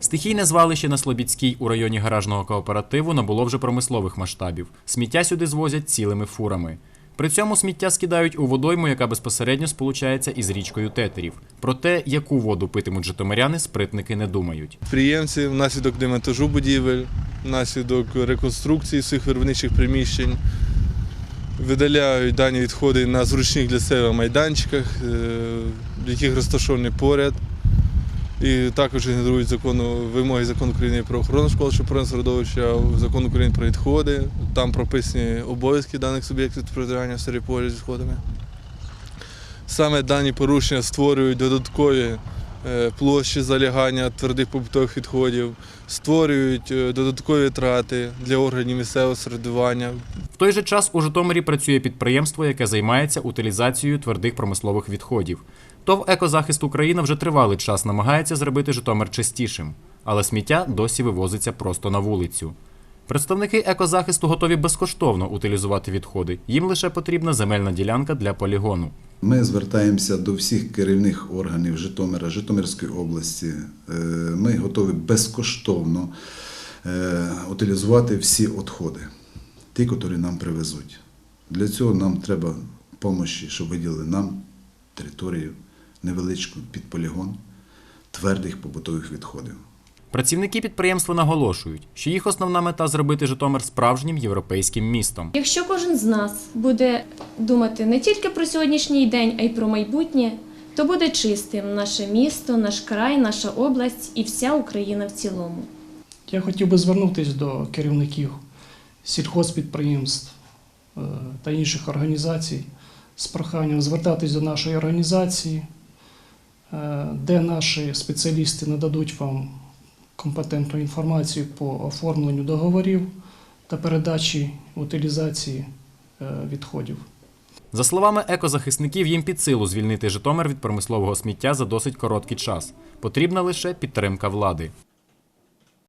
Стихійне звалище на Слобідській у районі гаражного кооперативу набуло вже промислових масштабів. Сміття сюди звозять цілими фурами. При цьому сміття скидають у водойму, яка безпосередньо сполучається із річкою Тетерів. Про те, яку воду питимуть житомиряни, спритники не думають. Підприємці внаслідок демонтажу будівель, внаслідок реконструкції своїх виробничих приміщень видаляють дані відходи на зручних для себе майданчиках, е, яких розташовані поряд. І також ігнорують закону, вимоги закону України про охорону школища природного середовища, закон України про відходи. Там прописані обов'язки даних суб'єктів сфері поряд з відходами. Саме дані порушення створюють додаткові е, площі залягання твердих побутових відходів, створюють е, додаткові трати для органів місцевого середування. Той же час у Житомирі працює підприємство, яке займається утилізацією твердих промислових відходів. ТОВ «Екозахист Україна» вже тривалий час намагається зробити Житомир чистішим, але сміття досі вивозиться просто на вулицю. Представники екозахисту готові безкоштовно утилізувати відходи. Їм лише потрібна земельна ділянка для полігону. Ми звертаємося до всіх керівних органів Житомира, Житомирської області. Е, Ми готові безкоштовно е, утилізувати всі відходи, ті, які нам привезуть. Для цього нам треба допомоги, щоб виділили нам територію невеличку під полігон твердих побутових відходів. Працівники підприємства наголошують, що їх основна мета зробити Житомир справжнім європейським містом. Якщо кожен з нас буде думати не тільки про сьогоднішній день, а й про майбутнє, то буде чистим наше місто, наш край, наша область і вся Україна в цілому. Я хотів би звернутися до керівників сільхозпідприємств е, та інших організацій з проханням звертатись до нашої організації, е, де наші спеціалісти нададуть вам компетентну інформацію по оформленню договорів та передачі утилізації е, відходів. За словами екозахисників, їм під силу звільнити Житомир від промислового сміття за досить короткий час. Потрібна лише підтримка влади.